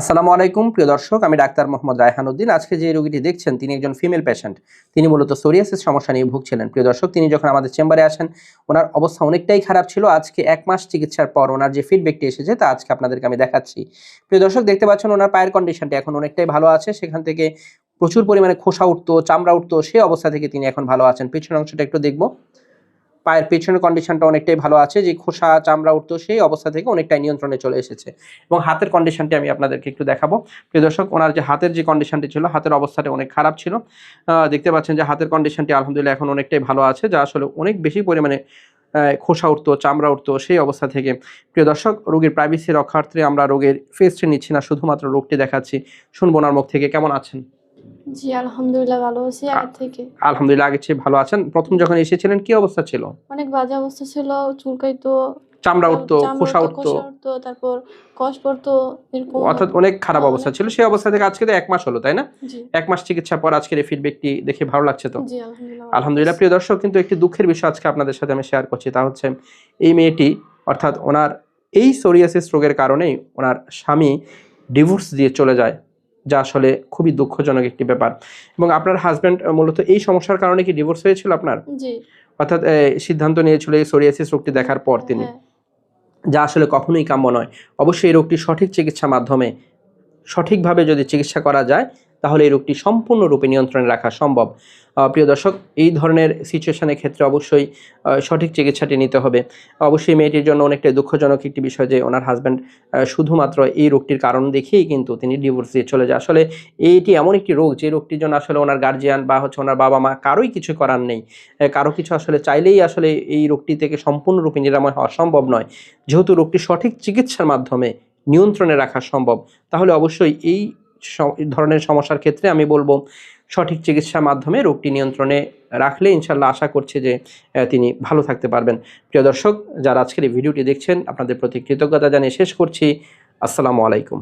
আসসালামু আলাইকুম, প্রিয় দর্শক, আমি ডাক্তার মোহাম্মদ রায়হান উদ্দিন। আজকে যে রোগীটি দেখছেন, তিনি একজন ফিমেল পেশেন্ট। তিনি মূলত সোরিয়াসিস সমস্যা নিয়ে ভুগছিলেন। প্রিয় দর্শক, তিনি যখন আমাদের চেম্বারে আসেন, ওনার অবস্থা অনেকটাই খারাপ ছিল। আজকে এক মাস চিকিৎসার পর ওনার যে ফিডব্যাকটি এসেছে, তা আজকে আপনাদেরকে আমি দেখাচ্ছি। প্রিয় দর্শক, দেখতে পাচ্ছেন ওনার পায়ের কন্ডিশনটি এখন অনেকটাই ভালো আছে। সেখান থেকে প্রচুর পরিমাণে খোসা উঠতো, চামড়া উঠতো সেই অবস্থা থেকে তিনি এখন ভালো আছেন। পিছনের অংশটা একটু দেখব। পায়ের পেছনের কন্ডিশনটা অনেকটাই ভালো আছে, যে খোসা চামড়া উঠতো সেই অবস্থা থেকে অনেকটাই নিয়ন্ত্রণে চলে এসেছে। এবং হাতের কন্ডিশনটি আমি আপনাদেরকে একটু দেখাবো। প্রিয় দর্শক, ওনার যে হাতের যে কন্ডিশনটি ছিল, হাতের অবস্থাটা অনেক খারাপ ছিল। দেখতে পাচ্ছেন যে হাতের কন্ডিশনটি আলহামদুলিল্লাহ এখন অনেকটাই ভালো আছে, যা আসলে অনেক বেশি পরিমাণে খোসা উঠতো, চামড়া উঠতো সেই অবস্থা থেকে। প্রিয় দর্শক, রোগীর প্রাইভেসি রক্ষার্থে আমরা রোগের ফেসটি নিচ্ছি না, শুধুমাত্র রোগটি দেখাচ্ছি। শুনব ওনার মুখ থেকে, কেমন আছেন? জি আলহামদুলিল্লাহ ভালো আছি আগের থেকে। আলহামদুলিল্লাহ আগে চেয়ে ভালো আছেন। প্রথম যখন এসেছিলেন কি অবস্থা ছিল? অনেক বাজে অবস্থা ছিল চুলকাইতো চামড়া উঠতো খোসা উঠতো, উঠতো। খোসা উঠতো তারপর কষ পড়তো অর্থাৎ অনেক খারাপ অবস্থা ছিল। সেই অবস্থা থেকে আজকে তো এক মাস হলো তাই না? এক মাস চিকিৎসা পর আজকের এই ফিডব্যাকটি দেখে ভালো লাগছে তো? আলহামদুলিল্লাহ। প্রিয় দর্শক কিন্তু একটি দুঃখের বিষয় আজকে আপনাদের সাথে আমি শেয়ার করছি। তা হচ্ছে এই মেয়েটি অর্থাৎ ওনার এই সোরিয়াসিস রোগের কারণেই ওনার স্বামী ডিভোর্স দিয়ে চলে যায়। যা আসলে খুবই দুঃখজনক একটি ব্যাপার। এবং আপনার হাজব্যান্ড মূলত এই সমস্যার কারণে কি ডিভোর্স হয়েছিল আপনার? অর্থাৎ সিদ্ধান্ত নিয়েছিল এই সোরিয়াসিস রোগটি দেখার পর তিনি। হ্যাঁ, যা আসলে কখনোই কাম্য নয়। অবশ্যই এই রোগটি সঠিক চিকিৎসা মাধ্যমে সঠিকভাবে যদি চিকিৎসা করা যায় তাহলে এই রোগটি সম্পূর্ণরূপে নিয়ন্ত্রণে রাখা সম্ভব। প্রিয় দর্শক, এই ধরনের সিচুয়েশনের ক্ষেত্রে অবশ্যই সঠিক চিকিৎসাটি নিতে হবে। অবশ্যই মেয়েটির জন্য অনেকটাই দুঃখজনক একটি বিষয় যে, ওনার হাজব্যান্ড শুধুমাত্র এই রোগটির কারণ দেখিয়েই কিন্তু তিনি ডিভোর্স দিয়ে চলে যায়। আসলে এইটি এমন একটি রোগ যে, রোগটির জন্য আসলে ওনার গার্জিয়ান বা হচ্ছে ওনার বাবা মা কারোই কিছু করার নেই। কারও কিছু আসলে চাইলেই আসলে এই রোগটি থেকে সম্পূর্ণরূপে নিরাময় হওয়া সম্ভব নয়। যেহেতু রোগটি সঠিক চিকিৎসার মাধ্যমে নিয়ন্ত্রণে রাখা সম্ভব, তাহলে অবশ্যই এই ধরনের সমস্যার ক্ষেত্রে আমি বলব, সঠিক চিকিৎসার মাধ্যমে রোগটি নিয়ন্ত্রণে রাখলে ইনশাল্লাহ আশা করছে যে তিনি ভালো থাকতে পারবেন। প্রিয় দর্শক, যারা আজকের এই ভিডিওটি দেখছেন, আপনাদের প্রতি কৃতজ্ঞতা জানিয়ে শেষ করছি। আসসালামু আলাইকুম।